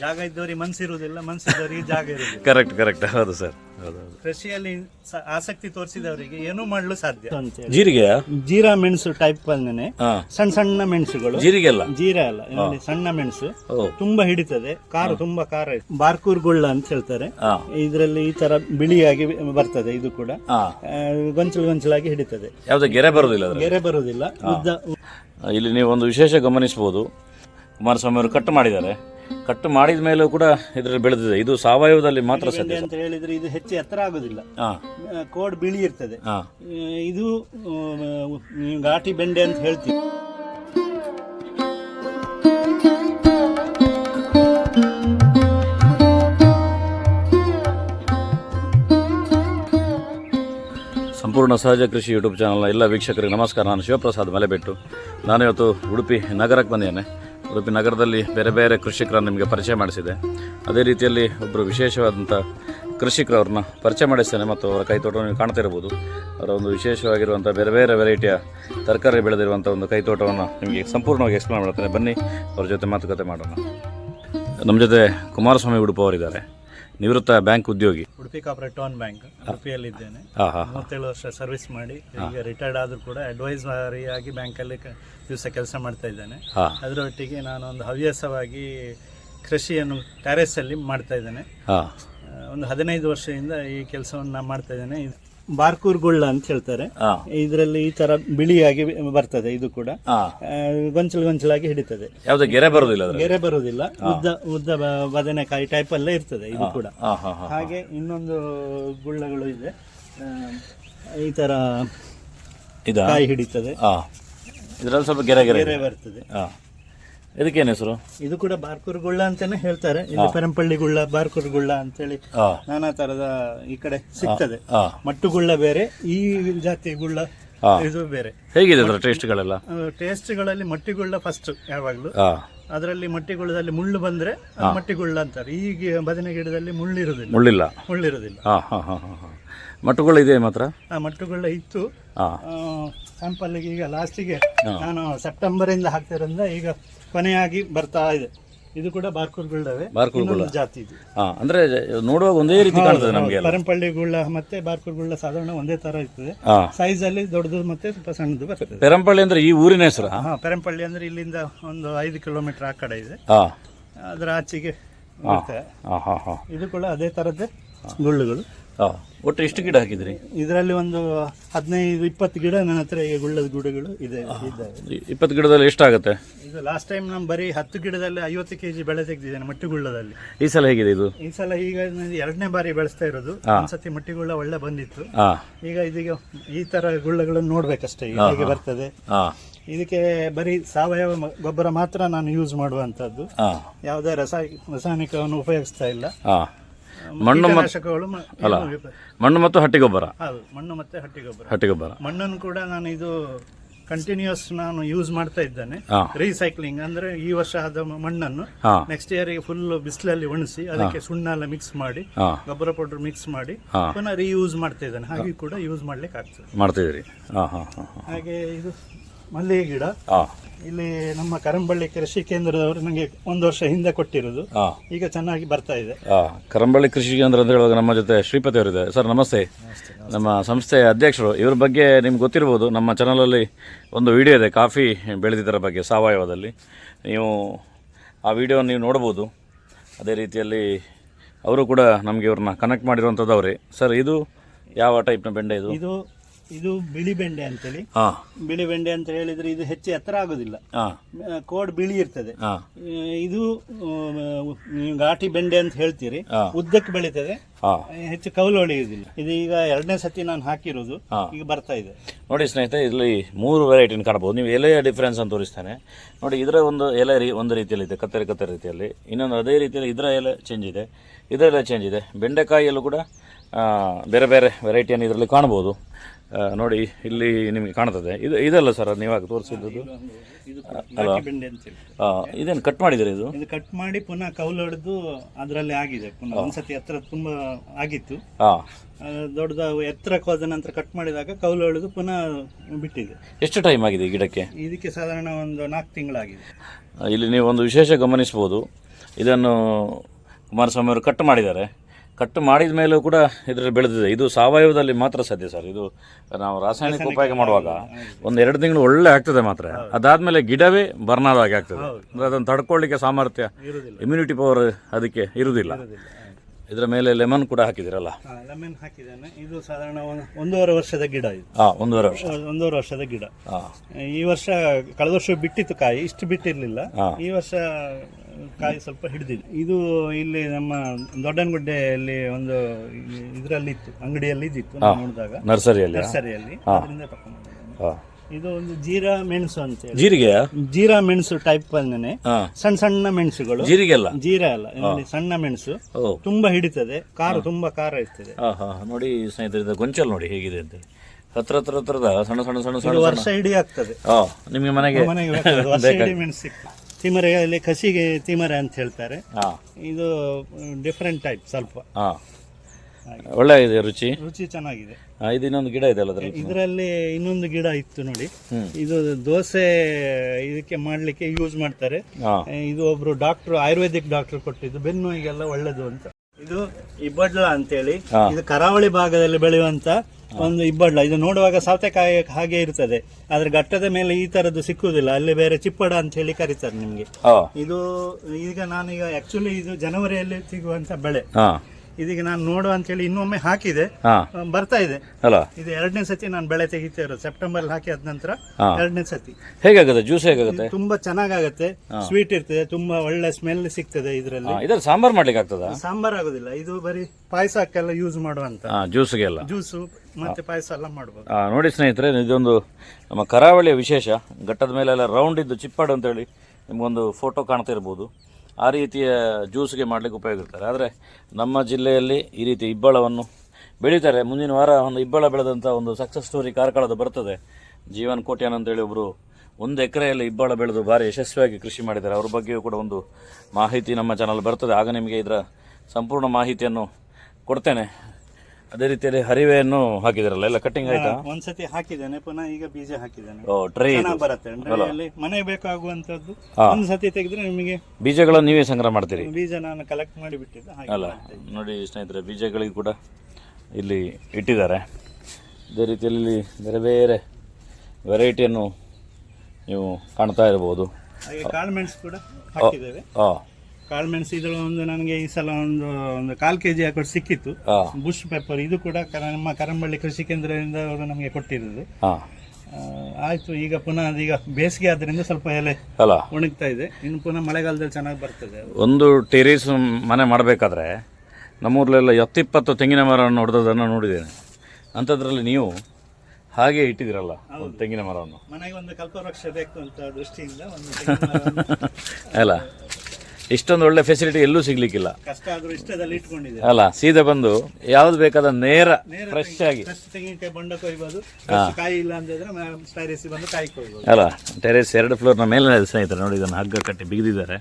ಜಾಗ ಇದ್ದವರಿಗೆ ಮನ್ಸಿರುವುದಿಲ್ಲ ಮನ್ಸಿದ್ದವರಿಗೆ ಜಾಗ ಇರುವುದಿಲ್ಲ. ಕರೆಕ್ಟ್ ಕರೆಕ್ಟ್ ಹೌದು ಸರ್ ಹೌದು ಹೌದು. ಕೃಷಿಯಲ್ಲಿ ಸ- ಆಸಕ್ತಿ ತೋರಿಸಿದವರಿಗೆ ಏನೂ ಮಾಡಲು ಸಾಧ್ಯ. ಅಂತೇಳಿ. ಜೀರಿಗೆಯಾ ಜೀರಾ ಮೆಣಸು ಟೈಪ್ ಬಂದನೆ. ಹಾ. ಸಣ್ಣ ಸಣ್ಣ ಮೆಣಸುಗಳು. ಜೀರಿಗೆ ಅಲ್ಲ? ಜೀರಾ ಅಲ್ಲ ಇಲ್ಲಿ ಸಣ್ಣ ಮೆಣಸು. ಓ. ತುಂಬಾ ಹಿಡಿತದೆ. ಖಾರ ತುಂಬಾ ಖಾರ ಇದೆ. ಬಾರ್ಕೂರ್ ಗುಳ್ಳ ಅಂತ ಹೇಳ್ತಾರೆ. ಹಾ. ಇದರಲ್ಲಿ ಈ ತರ ಬಿಳಿಯಾಗಿ ಬರ್ತದೆ ಇದು ಕೂಡ. ಹಾ. ಆ, ಗೊಂಚಲು ಗೊಂಚಲಾಗಿ ಹಿಡಿತದೆ. ಯಾವುದೇ ಗೆರೆ ಬರೋದಿಲ್ಲ ಅದ್ರಲ್ಲಿ? ಗೆರೆ ಬರುವುದಿಲ್ಲ ಉದ್ದ ಇಲ್ಲಿ ನೀವು ಒಂದು ವಿಶೇಷ ಗಮನಿಸಬಹುದು ಕುಮಾರಸ್ವಾಮಿ ಅವರು ಕಟ್ ಮಾಡಿದ್ದಾರೆ. ಕಟ್ ಮಾಡಿದ ಮೇಲೂ ಕೂಡ ಇದರಲ್ಲಿ ಬೆಳೆದಿದೆ. ಇದು ಸಾವಯವದಲ್ಲಿ ಮಾತ್ರ ಸಾಧ್ಯ ಅಂತ ಹೇಳಿದ್ರೆ ಇದು ಹೆಚ್ಚು ಎತ್ತರ ಆಗುದಿಲ್ಲ. ಕೋಡ್ ಬಿಳಿ ಇರ್ತದೆ. ಇದು ಘಾಟಿ ಬೆಂಡೆ ಅಂತ ಹೇಳ್ತೀವಿ. ಸಂಪೂರ್ಣ ಸಹಜ ಕೃಷಿ ಯೂಟ್ಯೂಬ್ ಚಾನಲ್ನ ಎಲ್ಲ ವೀಕ್ಷಕರಿಗೆ ನಮಸ್ಕಾರ. ನಾನು ಶಿವಪ್ರಸಾದ್ ಮಲೆಬೆಟ್ಟು. ನಾನು ಇವತ್ತು ಉಡುಪಿ ನಗರಕ್ಕೆ ಬಂದಿದ್ದೇನೆ. ಉಡುಪಿ ನಗರದಲ್ಲಿ ಬೇರೆ ಬೇರೆ ಕೃಷಿಕರನ್ನು ನಿಮಗೆ ಪರಿಚಯ ಮಾಡಿಸಿದೆ. ಅದೇ ರೀತಿಯಲ್ಲಿ ಒಬ್ಬರು ವಿಶೇಷವಾದಂಥ ಕೃಷಿಕರವ್ರನ್ನ ಪರಿಚಯ ಮಾಡಿಸ್ತೇನೆ ಮತ್ತು ಅವರ ಕೈತೋಟವನ್ನು ನೀವು ಕಾಣ್ತಾ ಇರ್ಬೋದು ಅವರ ಒಂದು ವಿಶೇಷವಾಗಿರುವಂಥ ಬೇರೆ ಬೇರೆ ವೆರೈಟಿಯ ತರಕಾರಿ ಬೆಳೆದಿರುವಂಥ ಒಂದು ಕೈತೋಟವನ್ನು ನಿಮಗೆ ಸಂಪೂರ್ಣವಾಗಿ ಎಕ್ಸ್ಪ್ಲೇನ್ ಮಾಡ್ತೇನೆ. ಬನ್ನಿ, ಅವ್ರ ಜೊತೆ ಮಾತುಕತೆ ಮಾಡೋಣ. ನಮ್ಮ ಜೊತೆ ಕುಮಾರಸ್ವಾಮಿ ಉಡುಪು ಅವರಿದ್ದಾರೆ ನಿವೃತ್ತ ಬ್ಯಾಂಕ್ ಉದ್ಯೋಗಿ. ಉಡುಪಿ ಕಾಪರೇಟ್ ಟೌನ್ ಬ್ಯಾಂಕ್ ಉಡುಪಿಯಲ್ಲಿ ಇದ್ದೇನೆ ಮೂವತ್ತೇಳು ವರ್ಷ ಸರ್ವಿಸ್ ಮಾಡಿ ಈಗ ರಿಟೈರ್ಡ್ ಆದರೂ ಕೂಡ ಅಡ್ವೈಸರಿ ಆಗಿ ಬ್ಯಾಂಕಲ್ಲಿ ದಿವಸ ಕೆಲಸ ಮಾಡ್ತಾ ಇದ್ದೇನೆ. ಅದರೊಟ್ಟಿಗೆ ನಾನು ಒಂದು ಹವ್ಯಾಸವಾಗಿ ಕೃಷಿಯನ್ನು ಟೆರೆಸಲ್ಲಿ ಮಾಡ್ತಾ ಇದ್ದೇನೆ. ಒಂದು ಹದಿನೈದು ವರ್ಷದಿಂದ ಈ ಕೆಲಸವನ್ನು ನಾನು ಮಾಡ್ತಾ ಇದ್ದೇನೆ. ಇದು ಬಾರ್ಕೂರ್ ಗುಳ್ಳ ಅಂತ ಹೇಳ್ತಾರೆ. ಇದರಲ್ಲಿ ಈ ತರ ಬಿಳಿಯಾಗಿ ಬರ್ತದೆ ಇದು ಕೂಡ. ಗೊಂಚಲು ಗೊಂಚಲಾಗಿ ಹಿಡಿತದೆ. ಯಾವ್ದು ಗೆರೆ ಬರುದಿಲ್ಲ ಗೆರೆ ಬರುವುದಿಲ್ಲ ಉದ್ದ ಉದ್ದ ಬದನೆಕಾಯಿ ಟೈಪ್ ಅಲ್ಲೇ ಇರ್ತದೆ ಇದು ಕೂಡ. ಹಾಗೆ ಇನ್ನೊಂದು ಗುಳ್ಳಗಳು ಇದೆ. ಈ ತರ ಇದಾ? ಕಾಯಿ ಹಿಡಿತದೆ. ಇದರಲ್ಲಿ ಸ್ವಲ್ಪ ಗೆರೆ ಗೆರೆ ಬರ್ತದೆ. ಇದಕ್ಕೇನು ಹೆಸರು? ಇದು ಕೂಡ ಬಾರ್ಕೂರ್ ಗುಳ್ಳ ಅಂತಾನೆ ಹೇಳ್ತಾರೆ. ಇಲ್ಲಿ ಪರಂಪಳ್ಳಿ ಗುಳ್ಳ ಬಾರ್ಕೂರ್ ಗುಳ್ಳ ಅಂತೇಳಿ ನಾನಾ ತರದ ಈ ಕಡೆ ಸಿಗ್ತದೆ. ಹಾಂ. ಮಟ್ಟು ಗುಳ್ಳ ಬೇರೆ ಈ ಜಾತಿ ಗುಳ್ಳ ಇದು ಬೇರೆ. ಹೇಗಿದೆ ಅದರ ಟೇಸ್ಟ್ಗಳೆಲ್ಲ ಟೇಸ್ಟ್ಗಳಲ್ಲಿ ಮಟ್ಟಿಗುಳ್ಳ ಫಸ್ಟ್ ಯಾವಾಗಲೂ. ಅದರಲ್ಲಿ ಮಟ್ಟಿಗುಳ್ಳದಲ್ಲಿ ಮುಳ್ಳು ಬಂದ್ರೆ ಮಟ್ಟಿಗುಳ್ಳ ಅಂತಾರೆ. ಈಗ ಬದನೆ ಗಿಡದಲ್ಲಿ ಮುಳ್ಳಿರುದಿಲ್ಲ. ಮುಳ್ಳಿಲ್ಲ. ಮುಳ್ಳಿರುವುದಿಲ್ಲ ಮಟ್ಟುಗಳು ಇದೆ ಮಾತ್ರ? ಆ ಮಟ್ಟುಗುಳ್ಳ ಇತ್ತು. ಸ್ಯಾಂಪಲ್ ಸ್ಯಾಂಪಲ್ಗೆ ಈಗ ಲಾಸ್ಟಿಗೆ ನಾನು ಸೆಪ್ಟೆಂಬರ್ ಇಂದ ಹಾಕ್ತಿರೋದ್ರಿಂದ ಈಗ ಕೊನೆಯಾಗಿ ಬರ್ತಾ ಇದೆ. ಇದು ಕೂಡ ಬಾರ್ಕೂರ್ ಗುಳ್ಳವೇ ಬಾರ್ಕೂರ್ ಇನ್ನೊಂದು ಜಾತಿ ಇದು. ಅಂದ್ರೆ ನೋಡುವಾಗ ಒಂದೇ ರೀತಿ ಕಾಣ್ತದೆ ನಮಗೆ ಪರಂಪಳ್ಳಿ ಗುಳ್ಳ ಮತ್ತೆ ಬಾರ್ಕೂರ್ ಗುಳ್ಳ ಸಾಧಾರಣ ಒಂದೇ ತರ ಇರ್ತದೆ. ಸೈಜ್ ಅಲ್ಲಿ ದೊಡ್ಡದು ಮತ್ತೆ ಸ್ವಲ್ಪ ಸಣ್ಣದು ಬರ್ತದೆ. ಪೆರಂಪಳ್ಳಿ ಅಂದ್ರೆ ಈ ಊರಿನ ಹೆಸರು? ಹಾ ಪೆರಂಪಳ್ಳಿ ಅಂದ್ರೆ ಇಲ್ಲಿಂದ ಒಂದು ಐದು ಕಿಲೋಮೀಟರ್ ಆ ಕಡೆ ಇದೆ. ಅದ್ರ ಆಚೆಗೆ ಇದು ಕೂಡ ಅದೇ ತರದ್ದೇ ಗುಳ್ಳುಗಳು. ಹಾಂ ಒಟ್ಟು ಎಷ್ಟು ಗಿಡ ಹಾಕಿದ್ರಿ? ಇದರಲ್ಲಿ ಒಂದು ಹದಿನೈದು ಇಪ್ಪತ್ತು ಗಿಡ ನನ್ನ ಹತ್ರ ಈಗ ಗುಳ್ಳದ ಗಿಡಗಳು ಇದೆ ಇದ್ದಾವೆ. ಇಪ್ಪತ್ತು ಗಿಡದಲ್ಲಿ ಎಷ್ಟಾಗುತ್ತೆ ಇದು ಲಾಸ್ಟ್ ಟೈಮ್ ನಾನು ಬರೀ ಹತ್ತು ಗಿಡದಲ್ಲಿ ಐವತ್ತು ಕೆಜಿ ಬೆಳೆ ತೆಗೆದಿದ್ದೇನೆ ಮಟ್ಟಿಗುಳ್ಳದಲ್ಲಿ. ಈ ಸಲ ಹೇಗಿದೆ ಇದು? ಈ ಸಲ ಈಗ ನಾನು ಎರಡನೇ ಬಾರಿ ಬೆಳೆಸ್ತಾ ಇರೋದು. ಒಂದ್ಸತಿ ಮಟ್ಟಿಗುಳ್ಳ ಒಳ್ಳೆ ಬಂದಿತ್ತು. ಈಗ ಇದೀಗ ಈ ತರ ಗುಳ್ಳಗಳನ್ನು ನೋಡ್ಬೇಕಷ್ಟೇ ಈಗ ಹೇಗೆ ಬರ್ತದೆ. ಇದಕ್ಕೆ ಬರೀ ಸಾವಯವ ಮ- ಗೊಬ್ಬರ ಮಾತ್ರ ನಾನು ಯೂಸ್ ಮಾಡುವಂತದ್ದು ಯಾವುದೇ ರಸಾಯ ರಾಸಾಯನಿಕವನ್ನು ಉಪಯೋಗಿಸ್ತಾ ಇಲ್ಲ. ಹಾಂ. ಮಣ್ಣು ಮತ್ತು ಕೀಟನಾಶಕಗಳು ಮ- ಏನು ಉಪ- ಮಣ್ಣು ಮತ್ತು ಹಟ್ಟಿ ಗೊಬ್ಬರ ಹೌದು ಮಣ್ಣು ಮತ್ತೆ ಹಟ್ಟಿ ಗೊಬ್ಬರ ಹಟ್ಟಿ ಗೊಬ್ಬರ ಮಣ್ಣನ್ನು ಕೂಡ ನಾನು ಇದು ಕಂಟಿನ್ಯೂಸ್ ನಾನು ಯೂಸ್ ಮಾಡ್ತಾ ಇದ್ದೇನೆ. ಹಾಂ. ರೀಸೈಕ್ಲಿಂಗ್ ಅಂದ್ರೆ ಈ ವರ್ಷ ಆದ ಮ- ಮಣ್ಣನ್ನು ಹಾಂ. ನೆಕ್ಸ್ಟ್ ಇಯರ್ ಫುಲ್ ಬಿಸಿಲಲ್ಲಿ ಒಣಸಿ ಅದಕ್ಕೆ ಸುಣ್ಣ ಎಲ್ಲ ಮಿಕ್ಸ್ ಮಾಡಿ ಹಾಂ. ಗೊಬ್ಬರ ಪೌಡರ್ ಮಿಕ್ಸ್ ಮಾಡಿ ಹಾ. ಪುನಃ ರೀಯೂಸ್ ಮಾಡ್ತಾ ಇದ್ದೇನೆ. ಹಾಗೆ ಕೂಡ ಯೂಸ್ ಮಾಡ್ಲಿಕ್ಕೆ ಆಗ್ತದೆ ಮಾಡ್ತಿದ್ದೀರಿ ಹಾಂ ಹಾಂ ಹಾಂ ಹಾಂ. ಹಾಗೆ ಇದು ಮಲ್ಲಿಗೆ ಗಿಡ. ಹಾಂ. ಇಲ್ಲಿ ನಮ್ಮ ಕರಂಬಳ್ಳಿ ಕೃಷಿ ಕೇಂದ್ರದವರು ನನಗೆ ಒಂದು ವರ್ಷ ಹಿಂದೆ ಕೊಟ್ಟಿರೋದು. ಹಾಂ ಈಗ ಚೆನ್ನಾಗಿ ಬರ್ತಾ ಇದೆ. ಹಾಂ ಕರಂಬಳ್ಳಿ ಕೃಷಿ ಕೇಂದ್ರ ಅಂತ ಹೇಳುವಾಗ ನಮ್ಮ ಜೊತೆ ಶ್ರೀಪತಿ ಅವರಿದ್ದಾರೆ. ಸರ್ ನಮಸ್ತೆ. ನಮ್ಮ ಸಂಸ್ಥೆಯ ಅಧ್ಯಕ್ಷರು ಇವ್ರ ಬಗ್ಗೆ ನಿಮ್ಗೆ ಗೊತ್ತಿರ್ಬೋದು ನಮ್ಮ ಚಾನಲಲ್ಲಿ ಒಂದು ವಿಡಿಯೋ ಇದೆ ಕಾಫಿ ಬೆಳೆದಿದ್ದರ ಬಗ್ಗೆ ಸಾವಯವದಲ್ಲಿ. ನೀವು ಆ ವಿಡಿಯೋ ನೀವು ನೋಡ್ಬೋದು ಅದೇ ರೀತಿಯಲ್ಲಿ ಅವರು ಕೂಡ ನಮಗೆ ಇವ್ರನ್ನ ಕನೆಕ್ಟ್ ಮಾಡಿರುವಂಥದ್ದು ಅವರೇ. ಸರ್ ಇದು ಯಾವ ಟೈಪ್ನ ಬೆಂಡೆ ಇದು? ಇದು ಇದು ಬಿಳಿ ಬೆಂಡೆ ಅಂತೇಳಿ. ಬಿಳಿ ಬೆಂಡೆ ಅಂತ ಹೇಳಿದ್ರೆ ಇದು ಹೆಚ್ಚು ಎತ್ತರ ಆಗುದಿಲ್ಲ. ಕೋಡ್ ಬಿಳಿ ಇರ್ತದೆ. ಇದು ಘಾಟಿ ಬೆಂಡೆ ಅಂತ ಹೇಳ್ತೀರಿ. ಉದ್ದಕ್ಕೆ ಬೆಳೀತದೆ. ಹೆಚ್ಚು ಕೌಲು ಹೊಳೆಯುವುದಿಲ್ಲ. ಇದು ಈಗ ಎರಡನೇ ಸತಿ ನಾನು ಹಾಕಿರೋದು. ಈಗ ಬರ್ತಾ ಇದೆ. ನೋಡಿ ಸ್ನೇಹಿತರೆ ಇಲ್ಲಿ ಮೂರು ವೆರೈಟಿನ ಕಾಣಬಹುದು ನೀವು ಎಲೆಯ ಡಿಫ್ರೆನ್ಸ್ ಅಂತ ತೋರಿಸ್ತಾನೆ. ನೋಡಿ ಇದರ ಒಂದು ಎಲೆ ರೀ ಒಂದು ರೀತಿಯಲ್ಲಿ ಇದೆ ಕತ್ತರಿ ಕತ್ತರಿ ರೀತಿಯಲ್ಲಿ. ಇನ್ನೊಂದು ಅದೇ ರೀತಿಯಲ್ಲಿ ಇದರ ಎಲೆ ಚೇಂಜ್ ಇದೆ. ಇದರ ಎಲೆ ಚೇಂಜ್ ಇದೆ. ಬೆಂಡೆಕಾಯಿಯಲ್ಲೂ ಕೂಡ ಬೇರೆ ಬೇರೆ ವೆರೈಟಿಯನ್ನು ಇದರಲ್ಲಿ ಕಾಣ್ಬೋದು. ನೋಡಿ ಇಲ್ಲಿ ನಿಮಗೆ ಕಾಣ್ತದೆ. ಇದು ಇದಲ್ಲ ಸರ್ ನೀವಾಗ ತೋರಿಸಿದ್ದು ಹೇಳಿ ಇದೇನು ಕಟ್ ಮಾಡಿದ್ರೆ ಇದು? ಇದು ಕಟ್ ಮಾಡಿ ಪುನಃ ಕೌಲು ಹೊಡೆದು ಅದರಲ್ಲಿ ಆಗಿದೆ. ಪುನಃ ಒಂದ್ಸತಿ ಎತ್ತರ ತುಂಬಾ ಆಗಿತ್ತು. ದೊಡ್ಡದು ಎತ್ತರಕ್ಕೆ ಹೋದ ನಂತರ ಕಟ್ ಮಾಡಿದಾಗ ಕೌಲು ಹೊಡೆದು ಪುನಃ ಬಿಟ್ಟಿದೆ. ಎಷ್ಟು ಟೈಮ್ ಆಗಿದೆ ಗಿಡಕ್ಕೆ? ಇದಕ್ಕೆ ಸಾಧಾರಣ ಒಂದು ನಾಲ್ಕು ತಿಂಗಳಾಗಿದೆ. ಇಲ್ಲಿ ನೀವು ಒಂದು ವಿಶೇಷ ಗಮನಿಸ್ಬೋದು. ಇದನ್ನು ಕುಮಾರಸ್ವಾಮಿ ಅವರು ಕಟ್ ಮಾಡಿದ್ದಾರೆ. ಕಟ್ ಮಾಡಿದ ಮೇಲೂ ಕೂಡ ಇದರಲ್ಲಿ ಬೆಳೆದಿದೆ. ಇದು ಸಾವಯವದಲ್ಲಿ ಮಾತ್ರ ಸಾಧ್ಯ ಸರ್. ಇದು ನಾವು ರಾಸಾಯನಿಕ ಉಪಯೋಗ ಮಾಡುವಾಗ ಒಂದು ಎರಡು ತಿಂಗಳು ಒಳ್ಳೆ ಆಗ್ತದೆ ಮಾತ್ರ. ಅದಾದಮೇಲೆ ಗಿಡವೇ ಬರ್ನಾದಾಗೆ ಆಗ್ತದೆ. ಅಂದರೆ ಅದನ್ನು ತಡ್ಕೊಳ್ಳಿಕ್ಕೆ ಸಾಮರ್ಥ್ಯ ಇಮ್ಯುನಿಟಿ ಪವರ್ ಅದಕ್ಕೆ ಇರುವುದಿಲ್ಲ ಇದರ ಮೇಲೆ ಲೆಮನ್ ಕೂಡ ಹಾಕಿದಿರಲ್ಲ. ಲೆಮನ್ ಹಾಕಿದ್ದೇನೆ. ಇದು ಸಾಧಾರಣ ಒಂದು- ಒಂದೂವರೆ ವರ್ಷದ ಗಿಡ ಇದು. ಹಾಂ ಒಂದೂವರೆ ವರ್ಷ. ಒಂದೂವರೆ ವರ್ಷದ ಗಿಡ. ಈ ವರ್ಷ ಕಳೆದ ವರ್ಷ ಬಿಟ್ಟಿತ್ತು ಕಾಯಿ ಇಷ್ಟು ಬಿಟ್ಟಿರ್ಲಿಲ್ಲ. ಈ ವರ್ಷ ಕಾಯಿ ಸ್ವಲ್ಪ ಹಿಡಿದಿದೆ. ಇದು ಇಲ್ಲಿ ನಮ್ಮ ದೊಡ್ಡನಗುಡ್ಡೆಯಲ್ಲಿ ಒಂದು ಇದರಲ್ಲಿ ಇತ್ತು ಅಂಗಡಿಯಲ್ಲಿ ಇದ್ದಿತ್ತು ನಾವು ನೋಡಿದಾಗ. ನರ್ಸರಿಯಲ್ಲಿ ನರ್ಸರಿಯಲ್ಲಿ ಅದರಿಂದ ತಗೊಂಡು ಇದು ಒಂದು ಜೀರಾ ಮೆಣಸು ಅಂತ ಹೇಳಿ. ಜೀರಿಗೆಯಾ? ಜೀರಾ ಮೆಣಸು ಟೈಪ್ ಬಂದನೆ. ಸಣ್ಣ ಸಣ್ಣ ಮೆಣಸುಗಳು. ಜೀರಿಗೆ ಅಲ್ಲ ಜೀರಾ ಅಲ್ಲ ಸಣ್ಣ ಮೆಣಸು. ತುಂಬಾ ಹಿಡಿತದೆ ಖಾರ ತುಂಬಾ ಖಾರ ಇರ್ತದೆ. ನೋಡಿ ಸ್ನೇಹಿತರೆ ಗೊಂಚಲ್ ನೋಡಿ ಹೇಗಿದೆ ಅಂತ ಹತ್ರ ಹತ್ರ ಹತ್ರದ? ಸಣ್ಣ ಸಣ್ಣ ಸಣ್ಣ ಸಣ್ಣ ವರ್ಷ ಇಡೀ ಆಗ್ತದೆ. ನಿಮಗೆ ಮನೆಗೆ ಮನೆಗೆ ಮೆಣಸು ತಿಮರೆಯಲ್ಲಿ ಕಸಿಗೆ ತಿಮರೆ ಅಂತ ಹೇಳ್ತಾರೆ. ಹಾಂ. ಇದು ಡಿಫ್ರೆಂಟ್ ಟೈಪ್ ಸ್ವಲ್ಪ. ಹಾಂ. ಒಳ್ಳೆ ಇದೆ ರುಚಿ. ರುಚಿ ಚೆನ್ನಾಗಿದೆ. ಆ, ಇದು ಇನ್ನೊಂದು ಗಿಡ ಇದೆ ಅಲ್ಲ ಅದರಲ್ಲಿ? ಇದರಲ್ಲಿ ಇನ್ನೊಂದು ಗಿಡ ಇತ್ತು ನೋಡಿ. ಇದು ದೋಸೆ ಇದಕ್ಕೆ ಮಾಡ್ಲಿಕ್ಕೆ ಯೂಸ್ ಮಾಡ್ತಾರೆ. ಹಾಂ. ಇದು ಒಬ್ರು ಡಾಕ್ಟರ್ ಆಯುರ್ವೇದಿಕ್ ಡಾಕ್ಟರ್ ಕೊಟ್ಟಿದ್ದು. ಬೆನ್ನುವಿಗೆಲ್ಲ ಒಳ್ಳೇದು ಅಂತ. ಇದು ಇಬ್ಬಡ್ಲ ಅಂತೇಳಿ. ಇದು ಕರಾವಳಿ ಭಾಗದಲ್ಲಿ ಬೆಳೆಯುವಂತ ಒಂದು ಇಬ್ಬಡ್ಲ ಇದು ನೋಡುವಾಗ ಸೌತೆಕಾಯಿ ಹಾಗೆ ಇರ್ತದೆ. ಆದ್ರೆ ಘಟ್ಟದ ಮೇಲೆ ಈ ತರದ್ದು ಸಿಕ್ಕುವುದಿಲ್ಲ. ಅಲ್ಲಿ ಬೇರೆ ಚಿಪ್ಪಡ ಅಂತ ಹೇಳಿ ಕರೀತಾರೆ ನಿಮ್ಗೆ. ಇದು ಈಗ ನಾನೀಗ ಆಕ್ಚುಲಿ ಇದು ಜನವರಿಯಲ್ಲಿ ಸಿಗುವಂತ ಬೆಳೆ. ಇದೀಗ ನಾನು ನೋಡುವ ಅಂತೇಳಿ ಇನ್ನೊಮ್ಮೆ ಹಾಕಿದೆ. ಹಾಂ. ಆ, ಬರ್ತಾ ಇದೆ. ಅಲ್ಲ. ಇದು ಎರಡನೇ ಸತಿ ನಾನು ಬೆಳೆ ತೆಗಿತಾ ಇರೋದು ಸೆಪ್ಟೆಂಬರ್ ಹಾಕಿ ಆದ ನಂತರ ಹಾ. ಎರಡನೇ ಸತಿ. ಹೇಗಾಗುತ್ತೆ? ಜ್ಯೂಸ್ ಹೇಗಾಗುತ್ತೆ? ತುಂಬಾ ಚೆನ್ನಾಗಾಗತ್ತೆ. ಸ್ವೀಟ್ ಇರ್ತದೆ. ತುಂಬಾ ಒಳ್ಳೆ ಸ್ಮೆಲ್ ಸಿಗ್ತದೆ ಇದರಲ್ಲಿ. ಹಾಂ ಸಾಂಬಾರ್ ಸಾಂಬಾರು ಮಾಡ್ಲಿಕ್ಕೆ ಆಗ್ತದಾ? ಸಾಂಬಾರ್ ಆಗುದಿಲ್ಲ. ಇದು ಬರೀ ಪಾಯಸಕ್ಕೆಲ್ಲ ಯೂಸ್ ಮಾಡುವಂತ. ಹಾಂ ಜ್ಯೂಸ್ಗೆ ಎಲ್ಲ. ಜ್ಯೂಸು ಮತ್ತೆ ಪಾಯಸ ಎಲ್ಲ ಮಾಡ್ಬೋದು. ಆ, ನೋಡಿ ಸ್ನೇಹಿತರೆ ಇದೊಂದು ನಮ್ಮ ಕರಾವಳಿಯ ವಿಶೇಷ. ಘಟ್ಟದ ಮೇಲೆಲ್ಲ ರೌಂಡ್ ಇದ್ದು ಚಿಪ್ಪಾಡು ಅಂತೇಳಿ ನಿಮ್ಗೊಂದು ಫೋಟೋ ಕಾಣ್ತಾ ಇರ್ಬೋದು. ಆ ರೀತಿಯ ಜ್ಯೂಸ್ಗೆ ಮಾಡಲಿಕ್ಕೆ ಉಪಯೋಗ ಇರ್ತಾರೆ. ಆದರೆ ನಮ್ಮ ಜಿಲ್ಲೆಯಲ್ಲಿ ಈ ರೀತಿ ಇಬ್ಬಳವನ್ನು ಬೆಳೀತಾರೆ. ಮುಂದಿನ ವಾರ ಒಂದು ಇಬ್ಬಳ ಬೆಳೆದಂಥ ಒಂದು ಸಕ್ಸಸ್ ಸ್ಟೋರಿ ಕಾರ್ಕಳದ ಬರ್ತದೆ. ಜೀವನ್ ಕೋಟ್ಯಾನ್ ಅಂತೇಳಿ ಒಬ್ಬರು ಒಂದು ಎಕರೆಯಲ್ಲಿ ಇಬ್ಬಳ ಬೆಳೆದು ಭಾರಿ ಯಶಸ್ವಿಯಾಗಿ ಕೃಷಿ ಮಾಡಿದ್ದಾರೆ. ಅವ್ರ ಬಗ್ಗೆಯೂ ಕೂಡ ಒಂದು ಮಾಹಿತಿ ನಮ್ಮ ಚಾನಲ್ ಬರ್ತದೆ. ಆಗ ನಿಮಗೆ ಇದರ ಸಂಪೂರ್ಣ ಮಾಹಿತಿಯನ್ನು ಕೊಡ್ತೇನೆ. ಅದೇ ರೀತಿಯಲ್ಲಿ ಹರಿವೆಯನ್ನು ಹಾಕಿದಾರಲ್ಲ? ಎಲ್ಲ ಕಟ್ಟಿಂಗ್ ಆಯ್ತಾ? ಒಂದ್ಸತಿ ಹಾಕಿದ್ದೇನೆ ಪುನಃ ಈಗ ಬೀಜ ಹಾಕಿದ್ದೇನೆ. ಓ ಟ್ರೈ ಚೆನ್ನಾಗಿ ಬರುತ್ತೆ. ಮನೆಗೆ ಬೇಕಾಗುವಂತದ್ದು ಒಂದು ಸತಿ ತೆಗೆದ್ರೆ ನಿಮಗೆ ಬೀಜಗಳನ್ನು ನೀವೇ ಸಂಗ್ರಹ ಮಾಡ್ತೀರಿ? ಬೀಜ ನಾನು ಕಲೆಕ್ಟ್ ಮಾಡಿ ಬಿಟ್ಟಿದ್ದೆ ಹಾಗೆ ಅಲ್ಲ ನೋಡಿ ಸ್ನೇಹಿತರೆ ಬೀಜಗಳಿಗೆ ಕೂಡ ಇಲ್ಲಿ ಇಟ್ಟಿದ್ದಾರೆ. ಇದೇ ರೀತಿಯಲ್ಲಿ ಬೇರೆ ಬೇರೆ ವೆರೈಟಿಯನ್ನು ನೀವು ಕಾಣ್ತಾ ಇರ್ಬೋದು ಹಾಗೆ ಕಾಳುಮೆಣಸು ಕೂಡ ಹಾಕಿದ್ದೇವೆ. ಹಾಂ ಕಾಳುಮೆಣಸು ಇದಳು ಒಂದು ನನಗೆ ಈ ಸಲ ಒಂದು ಒಂದು ಕಾಲು ಕೆ ಜಿ ಹಾಕೊಂಡು ಸಿಕ್ಕಿತ್ತು ಬುಷ್ ಪೆಪ್ಪರ್ ಇದು ಕೂಡ ನಮ್ಮ ಕರಂಬಳ್ಳಿ ಕೃಷಿ ಕೇಂದ್ರದಿಂದ ಅವರು ನಮಗೆ ಕೊಟ್ಟಿರೋದು. ಹಾಂ. ಆ, ಆಯ್ತು ಈಗ ಪುನಃ ಅದೀಗ ಬೇಸಿಗೆ ಆದ್ರಿಂದ ಸ್ವಲ್ಪ ಎಲೆ ಅಲ್ಲ. ಒಣಗ್ತಾ ಇದೆ. ಇನ್ನು ಪುನಃ ಮಳೆಗಾಲದಲ್ಲಿ ಚೆನ್ನಾಗಿ ಬರ್ತದೆ ಒಂದು ಟೆರೇಸ್ ಮನೆ ಮಾಡಬೇಕಾದ್ರೆ ನಮ್ಮೂರಲ್ಲೆಲ್ಲ ಎತ್ತಿಪ್ಪತ್ತು ತೆಂಗಿನ ಮರವನ್ನು ಹೊಡೆದದನ್ನು ನೋಡಿದ್ದೇನೆ. ಅಂಥದ್ರಲ್ಲಿ ನೀವು ಹಾಗೆ ಇಟ್ಟಿದ್ದೀರಲ್ಲ ಒಂದು ತೆಂಗಿನ ಮರವನ್ನು. ಮನೆಗೆ ಒಂದು ಕಲ್ಪವೃಕ್ಷ ಬೇಕು ಅಂತ ದೃಷ್ಟಿಯಿಂದ ಒಂದು ತೆಂಗಿನ ಮರವನ್ನು ಅಲ್ಲ. ಇಷ್ಟೊಂದು ಒಳ್ಳೆ ಫೆಸಿಲಿಟಿ ಎಲ್ಲೂ ಸಿಗ್ಲಿಕ್ಕಿಲ್ಲ. ಕಷ್ಟ ಆದ್ರೂ ಇಷ್ಟದಲ್ಲಿ ಇಟ್ಕೊಂಡಿದೆ. ಅಲ್ಲ ಸೀದಾ ಬಂದು ಯಾವ್ದು ಬೇಕಾದ ನೇರ ಫ್ರೆಶ್ ಆಗಿ. ಫ್ರೆಶ್ ತೆಂಗಿನಕಾಯಿ ಬಂಡ ಕೊಯ್ಬೋದು. fresh ಕಾಯಿ ಇಲ್ಲ ಅಂದಿದ್ರೆ ಸ್ಟೈರೇಸಿ ಬಂದು ಕಾಯಿ ಕೊಯ್ಬೋದು. ಅಲ್ಲ ಟೆರೇಸ್ ಎರಡು ಫ್ಲೋರ್ನ ಮೇಲೆ ಸ್ನೇಹಿತರೆ ನೋಡಿ ಇದನ್ನು ಹಗ್ಗ ಕಟ್ಟಿ ಬಿಗಿದಿದ್ದಾರೆ.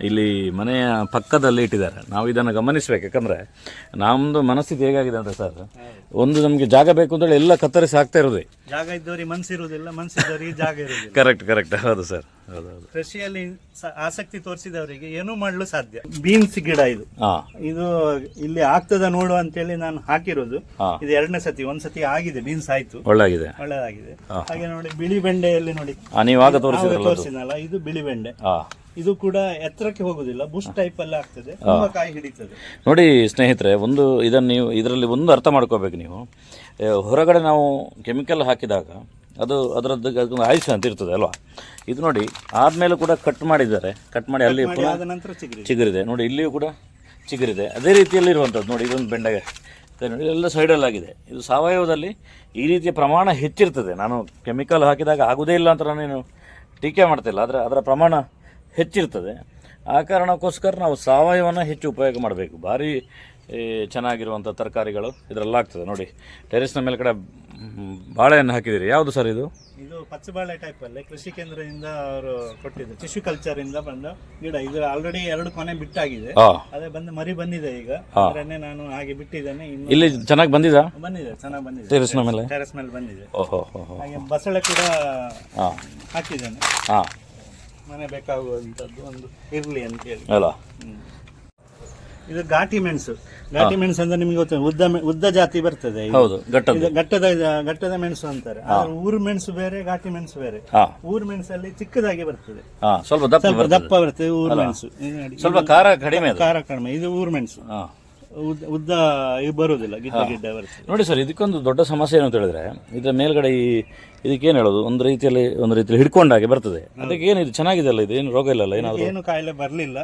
ಇಲ್ಲಿ ಮನೆಯ ಪಕ್ಕದಲ್ಲಿ ಇಟ್ಟಿದ್ದಾರೆ. ನಾವು ಇದನ್ನು ಗಮನಿಸ್ಬೇಕು. ಯಾಕಂದರೆ ನಮ್ಮದು ಮನಸ್ಥಿತಿ ಹೇಗಾಗಿದೆ ಅಂತ ಸರ್? ಒಂದು ನಮಗೆ ಜಾಗ ಬೇಕು ಅಂತೇಳಿ ಎಲ್ಲ ಕತ್ತರಿಸಿ ಆಗ್ತಾ ಇರೋದೇ. ಜಾಗ ಇದ್ದವರಿಗೆ ಮನಸ್ಸಿರುವುದಿಲ್ಲ ಮನಸ್ಸಿದ್ದವರಿಗೆ ಜಾಗ ಇರೋದು ಕರೆಕ್ಟ್ ಕರೆಕ್ಟ್ ಹೌದು ಸರ್ ಹೌದು ಹೌದು. ಕೃಷಿಯಲ್ಲಿ ಆಸಕ್ತಿ ತೋರಿಸಿದವರಿಗೆ ಏನೂ ಮಾಡಲು ಸಾಧ್ಯ. ಬೀನ್ಸ್ ಗಿಡ ಇದು. ಇದು ಇಲ್ಲಿ ಆಗ್ತದ ನೋಡು ಅಂತೇಳಿ ನಾನು ಹಾಕಿರೋದು. ಇದು ಎರಡನೇ ಸತಿ ಒಂದ್ ಸತಿ ಆಗಿದೆ ಬೀನ್ಸ್ ಆಯ್ತು. ಒಳ್ಳೆಗಿದೆ. ಒಳ್ಳೆದಾಗಿದೆ. ಹಾಗೆ ನೋಡಿ ಬಿಳಿ ಬೆಂಡೆಯಲ್ಲಿ ನೋಡಿ. ನೀವು ಆಗ ಇದು ಬಿಳಿ ಬೆಂಡೆ. ಇದು ಕೂಡ ಎತ್ತರಕ್ಕೆ ಹೋಗುದಿಲ್ಲ. ಬುಷ್ ಟೈಪ್ ಅಲ್ಲಿ ಆಗ್ತದೆ. ತುಂಬಾ ಕಾಯಿ ಹಿಡಿತದೆ. ನೋಡಿ ಸ್ನೇಹಿತರೆ ಒಂದು ಇದನ್ನು ನೀವು ಇದರಲ್ಲಿ ಒಂದು ಅರ್ಥ ಮಾಡ್ಕೋಬೇಕು ನೀವು. ಏ, ಹೊರಗಡೆ ನಾವು ಕೆಮಿಕಲ್ ಹಾಕಿದಾಗ ಅದು ಅದರದ್ದು ಅದೊಂದು ಆಯುಷ್ ಅಂತ ಇರ್ತದೆ ಅಲ್ವಾ? ಇದು ನೋಡಿ ಆದ್ಮೇಲೆ ಕೂಡ ಕಟ್ ಮಾಡಿದ್ದಾರೆ. ಕಟ್ ಮಾಡಿ ಅಲ್ಲಿ ಪುನಃ ನಂತರ ಚಿಗುರಿ ಚಿಗುರಿದೆ. ನೋಡಿ ಇಲ್ಲಿಯೂ ಕೂಡ ಚಿಗುರಿದೆ. ಅದೇ ರೀತಿಯಲ್ಲಿ ಇರುವಂಥದ್ದು ನೋಡಿ ಇದೊಂದು ಬೆಂಡೆಗೆ. ಇದೆ ನೋಡಿ ಎಲ್ಲ ಸೈಡಲ್ಲಾಗಿದೆ ಇದು ಸಾವಯವದಲ್ಲಿ ಈ ರೀತಿಯ ಪ್ರಮಾಣ ಹೆಚ್ಚಿರ್ತದೆ. ನಾನು ಕೆಮಿಕಲ್ ಹಾಕಿದಾಗ ಆಗೋದೇ ಇಲ್ಲ ಅಂತ ನಾನೇನು ಟೀಕೆ ಮಾಡ್ತಿಲ್ಲ. ಆದರೆ ಅದರ ಪ್ರಮಾಣ ಹೆಚ್ಚಿರ್ತದೆ. ಆ ಕಾರಣಕ್ಕೋಸ್ಕರ ನಾವು ಸಾವಯವನ ಹೆಚ್ಚು ಉಪಯೋಗ ಮಾಡಬೇಕು. ಭಾರಿ ಚೆನ್ನಾಗಿರುವಂಥ ತರಕಾರಿಗಳು ಇದರಲ್ಲಾಗ್ತದೆ ನೋಡಿ ಟೆರೆಸ್ನ ಮೇಲೆ ಕಡೆ ಮ್, ಬಾಳೆಹಣ್ಣು ಹಾಕಿದ್ದೀರಿ. ಯಾವುದು ಸರ್ ಇದು? ಇದು ಪಚ್ಚಬಾಳೆ ಟೈಪ್ ಅಲ್ಲಿ ಕೃಷಿ ಕೇಂದ್ರದಿಂದ ಅವರು ಕೊಟ್ಟಿದ್ದು. ಟಿಶ್ಯೂ ಕಲ್ಚರ್ ಇಂದ ಬಂದು ಗಿಡ. ಇದು ಆಲ್ರೆಡಿ ಎರಡು ಕೊನೆ ಬಿಟ್ಟಾಗಿದೆ. ಅದೇ ಬಂದು ಮರಿ ಬಂದಿದೆ ಈಗ. ಅದನ್ನೇ ನಾನು ಹಾಗೆ ಬಿಟ್ಟಿದ್ದೇನೆ. ಇಲ್ಲಿ ಚೆನ್ನಾಗಿ ಬಂದಿದೆ? ಬಂದಿದೆ ಚೆನ್ನಾಗಿ ಬಂದಿದೆ. ಟೆರೆಸ್ ಮೇಲೆ? ಟೆರೆಸ್ ಮೇಲೆ ಬಂದಿದೆ. ಓಹೋ ಹಾಗೆ ಬಸಳೆ ಕೂಡ ಹಾಕಿದ್ದೇನೆ. ಹಾಂ. ಮನೆ ಬೇಕಾಗುವಂತದ್ದು ಒಂದು ಇರ್ಲಿ ಅಂತ ಹೇಳಿ. ಅಲ್ಲ? ಇದು ಘಾಟಿ ಮೆಣಸು. ಘಾಟಿ ಮೆಣಸು ಅಂದ್ರೆ ನಿಮ್ಗೆ ಗೊತ್ತ ಉದ್ದ ಉದ್ದ ಜಾತಿ ಬರ್ತದೆ ಹೌದು ಘಟ್ಟದ ಘಟ್ಟದ ಮೆಣಸು ಅಂತಾರೆ. ಊರು ಮೆಣಸು ಬೇರೆ ಘಾಟಿ ಮೆಣಸು ಬೇರೆ. ಊರು ಮೆಣಸಲ್ಲಿ ಚಿಕ್ಕದಾಗಿ ಬರ್ತದೆ. ಸ್ವಲ್ಪ ದಪ್ಪ. ದಪ್ಪ ಬರ್ತದೆ ಊರು ಮೆಣಸು. ಸ್ವಲ್ಪ ಖಾರ ಕಡಿಮೆ ಖಾರ ಕಡಿಮೆ. ಇದು ಊರು ಮೆಣಸು. ಉದ್ದ ಬರುವುದಿಲ್ಲ ಗಿಡ್ಡ ಗಿಡ್ಡ ಬರ್ತದೆ. ನೋಡಿ ಸರ್ ಇದಕ್ಕೊಂದು ದೊಡ್ಡ ಸಮಸ್ಯೆ ಏನು ಅಂತ ಹೇಳಿದ್ರೆ ಇದರ ಮೇಲ್ಗಡೆ ಈ ಇದಕ್ಕೆ ಏನು ಹೇಳೋದು? ಒಂದು ರೀತಿಯಲ್ಲಿ ಒಂದು ರೀತಿಯಲ್ಲಿ ಹಿಡ್ಕೊಂಡಾಗೆ ಬರ್ತದೆ. ಅದಕ್ಕೆ ಏನು ಇದು ಚೆನ್ನಾಗಿದೆ ಅಲ್ಲ ಇದು? ಏನು ರೋಗ ಇಲ್ಲಲ್ಲ? ಏನಾದ್ರು? ಏನು ಕಾಯಿಲೆ ಬರಲಿಲ್ಲ.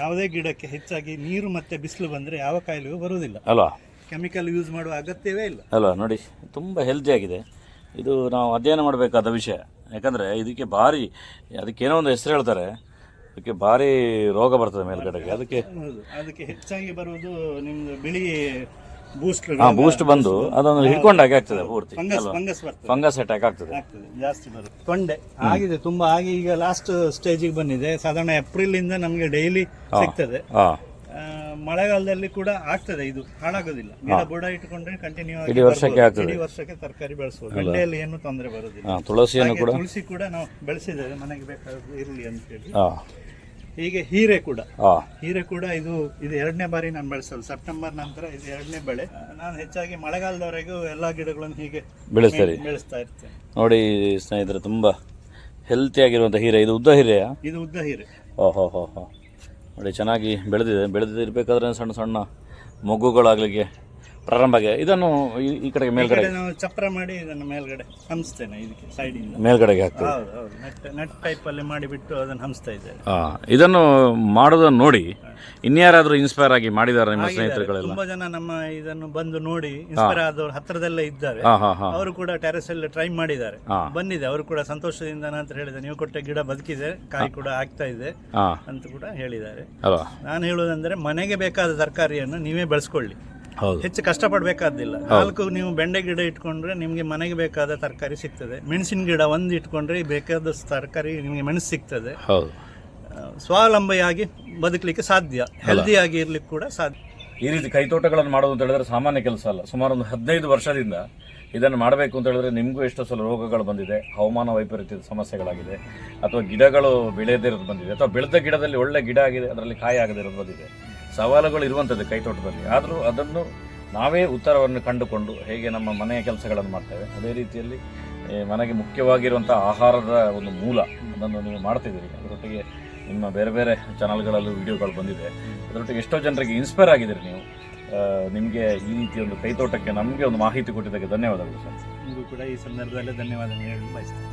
ಯಾವುದೇ ಗಿಡಕ್ಕೆ ಹೆಚ್ಚಾಗಿ ನೀರು ಮತ್ತೆ ಬಿಸಿಲು ಬಂದ್ರೆ ಯಾವ ಕಾಯಿಲೆಯೂ ಬರುವುದಿಲ್ಲ. ಅಲ್ವಾ? ಕೆಮಿಕಲ್ ಯೂಸ್ ಮಾಡುವ ಅಗತ್ಯವೇ ಇಲ್ಲ. ಅಲ್ವಾ? ನೋಡಿ ತುಂಬ ಹೆಲ್ತಿ ಆಗಿದೆ. ಇದು ನಾವು ಅಧ್ಯಯನ ಮಾಡಬೇಕಾದ ವಿಷಯ. ಯಾಕಂದರೆ ಇದಕ್ಕೆ ಭಾರಿ ಅದಕ್ಕೇನೋ ಒಂದು ಹೆಸರು ಹೇಳ್ತಾರೆ. ಅದಕ್ಕೆ ಭಾರಿ ರೋಗ ಬರ್ತದೆ ಮೇಲ್ಗಡೆಗೆ. ಅದಕ್ಕೆ ಅದಕ್ಕೆ ಹೆಚ್ಚಾಗಿ ಬರುವುದು ನಿಮ್ಮದು ಬಿಳಿ ಬೂಸ್ಟ್ ಬೂಸ್ಟ್ ಬಂದು ಅದನ್ನು ಹಿಡ್ಕೊಂಡಾಗೆ ಆಗ್ತದೆ ಪೂರ್ತಿ. ಫಂಗಸ್ ಫಂಗಸ್ ಬರ್ತದೆ. ಫಂಗಸ್ ಅಟ್ಯಾಕ್ ಆಗ್ತದೆ. ಆಗ್ತದೆ ಜಾಸ್ತಿ ಬರುತ್ತೆ. ತೊಂಡೆ ಆಗಿದೆ ತುಂಬಾ ಆಗಿ ಈಗ ಲಾಸ್ಟ್ ಸ್ಟೇಜಿಗೆ ಬಂದಿದೆ. ಸಾಧಾರಣ ಏಪ್ರಿಲ್ ಇಂದ ನಮಗೆ ಡೈಲಿ ಸಿಗ್ತದೆ. ಮಳೆಗಾಲದಲ್ಲಿ ಕೂಡ ಆಗ್ತದೆ ಇದು ಹಾಳಾಗೋದಿಲ್ಲ. ಗಿಡ ಬುಡ ಇಟ್ಕೊಂಡ್ರೆ ಕಂಟಿನ್ಯೂ ಆಗಿ ಇಡೀ ವರ್ಷಕ್ಕೆ ಆಗ್ತದೆ. ಇಡೀ ವರ್ಷಕ್ಕೆ ತರಕಾರಿ ಬೆಳೆಸಬಹುದು ಬೆಂಡೆಯಲ್ಲಿ ಏನು ತೊಂದರೆ ಬರೋದಿಲ್ಲ. ತುಳಸಿಯನ್ನು ಕೂಡ ತುಳಸಿ ಕೂಡ ನಾವು ಬೆಳೆಸಿದ್ದೇವೆ ಮನೆಗೆ ಬೇಕಾದ ಇರಲಿ ಅಂತ ಹೇಳಿ. ಹಾಂ. ಹೀಗೆ ಹೀರೆ ಕೂಡ. ಹೀರೆ ಕೂಡ ಇದು ಇದು ಎರಡನೇ ಬಾರಿ ನಾನು ಬೆಳೆಸೋದು. ಸೆಪ್ಟೆಂಬರ್ ನಂತರ ಇದು ಎರಡನೇ ಬೆಳೆ. ನಾನು ಹೆಚ್ಚಾಗಿ ಮಳೆಗಾಲದವರೆಗೂ ಎಲ್ಲಾ ಗಿಡಗಳನ್ನು ಹೀಗೆ ಬೆಳೆಸ್ತಾರೆ? ಬೆಳೆಸ್ತಾ ಇರ್ತೇನೆ. ನೋಡಿ ಸ್ನೇಹಿತರೆ ತುಂಬ ಹೆಲ್ತಿಯಾಗಿರುವಂಥ ಹೀರೆ. ಇದು ಉದ್ದ ಹೀರೆಯ? ಇದು ಉದ್ದ ಹೀರೆ. ಓಹೋ ಹೋ ಹೋ ನೋಡಿ ಚೆನ್ನಾಗಿ ಬೆಳೆದಿದೆ. ಬೆಳೆದಿರ್ಬೇಕಾದ್ರೆ ಸಣ್ಣ ಸಣ್ಣ ಮೊಗ್ಗುಗಳಾಗಲಿಕ್ಕೆ ಪ್ರಾರಂಭ ಆಗಿದೆ. ಇದನ್ನು ಈ- ಈ ಕಡೆಗೆ ಈ ಮೇಲ್ಗಡೆ ಕಡೆ ನಾವು ಚಪ್ರ ಮಾಡಿ ಇದನ್ನು ಮೇಲ್ಗಡೆ ಹಂಸ್ತೇನೆ ಇದಕ್ಕೆ ಸೈಡ್ ಇಂದ. ಮೇಲ್ಗಡೆಗೆ ಹಾಕ್ತದೆ ಹೌದು ಹೌದು. ನೆಟ್ ನೆಟ್ ಟೈಪ್ ಅಲ್ಲಿ ಮಾಡಿಬಿಟ್ಟು ಅದನ್ನು ಹಂಸ್ತಾ ಇದ್ದೇವೆ ಹಾಂ ಇದನ್ನು ಮಾಡೋದನ್ನು ನೋಡಿ ಇನ್ಯಾರಾದರೂ ಇನ್ಸ್ಪೈರ್ ಆಗಿ ಮಾಡಿದ್ದಾರೆ ನಿಮ್ಮ ಸ್ನೇಹಿತರುಗಳೆಲ್ಲ? ತುಂಬಾ ಜನ ನಮ್ಮ ಇದನ್ನು ಬಂದು ನೋಡಿ ಇನ್ಸ್ಪೈರ್ ಆದವರು ಹತ್ರದಲ್ಲೇ ಇದ್ದಾರೆ. ಹಾಂ ಹಾಂ ಹಾಂ. ಅವರು ಕೂಡ ಟೆರೆಸ್ ಅಲ್ಲಿ ಟ್ರೈ ಮಾಡಿದ್ದಾರೆ. ಹಾ. ಬಂದಿದೆ. ಅವರು ಕೂಡ ಸಂತೋಷದಿಂದ ಅಂತ ಹೇಳಿದೆ. ನೀವು ಕೊಟ್ಟ ಗಿಡ ಬದುಕಿದೆ. ಕಾಯಿ ಕೂಡ ಆಗ್ತಾ ಇದೆ ಹಾಂ. ಅಂತ ಕೂಡ ಹೇಳಿದ್ದಾರೆ. ಅಲ್ವಾ ನಾನು ಹೇಳುವುದಂದ್ರೆ ಮನೆಗೆ ಬೇಕಾದ ತರಕಾರಿಯನ್ನು ನೀವೇ ಬೆಳೆಸ್ಕೊಳ್ಳಿ. ಹೆಚ್ಚು ಕಷ್ಟಪಡಬೇಕಾದಿಲ್ಲ. ನಾಲ್ಕು ನೀವು ಬೆಂಡೆ ಗಿಡ ಇಟ್ಕೊಂಡ್ರೆ ನಿಮಗೆ ಮನೆಗೆ ಬೇಕಾದ ತರಕಾರಿ ಸಿಗ್ತದೆ. ಮೆಣಸಿನ ಗಿಡ ಒಂದು ಇಟ್ಕೊಂಡ್ರೆ ಬೇಕಾದ ತರಕಾರಿ ನಿಮಗೆ ಮೆಣಸು ಸಿಗ್ತದೆ. ಸ್ವಾವಲಂಬಿಯಾಗಿ ಬದುಕಲಿಕ್ಕೆ ಸಾಧ್ಯ. ಹೆಲ್ದಿಯಾಗಿ ಇರ್ಲಿಕ್ಕೆ ಕೂಡ ಸಾಧ್ಯ. ಈ ರೀತಿ ಕೈತೋಟಗಳನ್ನು ಮಾಡೋದು ಅಂತ ಹೇಳಿದ್ರೆ ಸಾಮಾನ್ಯ ಕೆಲಸ ಅಲ್ಲ. ಸುಮಾರು ಒಂದು ಹದಿನೈದು ವರ್ಷದಿಂದ ಇದನ್ನು ಮಾಡಬೇಕು ಅಂತ ಹೇಳಿದ್ರೆ ನಿಮಗೂ ಎಷ್ಟೋ ಸಲ ರೋಗಗಳು ಬಂದಿದೆ. ಹವಾಮಾನ ವೈಪರೀತ್ಯದ ಸಮಸ್ಯೆಗಳಾಗಿದೆ. ಅಥವಾ ಗಿಡಗಳು ಬೆಳೆಯದೇ ಇರೋದು ಬಂದಿದೆ. ಅಥವಾ ಬೆಳೆದ ಗಿಡದಲ್ಲಿ ಒಳ್ಳೆ ಗಿಡ ಆಗಿದೆ ಅದರಲ್ಲಿ ಕಾಯಿ ಆಗದಿರೋದು ಬಂದಿದೆ. ಸವಾಲುಗಳು ಇರುವಂಥದ್ದು ಕೈತೋಟದಲ್ಲಿ. ಆದರೂ ಅದನ್ನು ನಾವೇ ಉತ್ತರವನ್ನು ಕಂಡುಕೊಂಡು ಹೇಗೆ ನಮ್ಮ ಮನೆಯ ಕೆಲಸಗಳನ್ನು ಮಾಡ್ತೇವೆ. ಅದೇ ರೀತಿಯಲ್ಲಿ ಮನೆಗೆ ಮುಖ್ಯವಾಗಿರುವಂಥ ಆಹಾರದ ಒಂದು ಮೂಲ ಅದನ್ನು ನೀವು ಮಾಡ್ತಿದ್ದೀರಿ. ಅದರೊಟ್ಟಿಗೆ ನಿಮ್ಮ ಬೇರೆ ಬೇರೆ ಚಾನಲ್ಗಳಲ್ಲೂ ವಿಡಿಯೋಗಳು ಬಂದಿದೆ. ಅದರೊಟ್ಟಿಗೆ ಎಷ್ಟೋ ಜನರಿಗೆ ಇನ್ಸ್ಪೈರ್ ಆಗಿದ್ದೀರಿ ನೀವು. ನಿಮಗೆ ಈ ರೀತಿ ಒಂದು ಕೈತೋಟಕ್ಕೆ ನಮಗೆ ಒಂದು ಮಾಹಿತಿ ಕೊಟ್ಟಿದ್ದಕ್ಕೆ ಧನ್ಯವಾದಗಳು ಸರ್. ನಿಮಗೂ ಕೂಡ ಈ ಸಂದರ್ಭದಲ್ಲಿ ಧನ್ಯವಾದ ಹೇಳಲು ಬಯಸ್ತೇನೆ.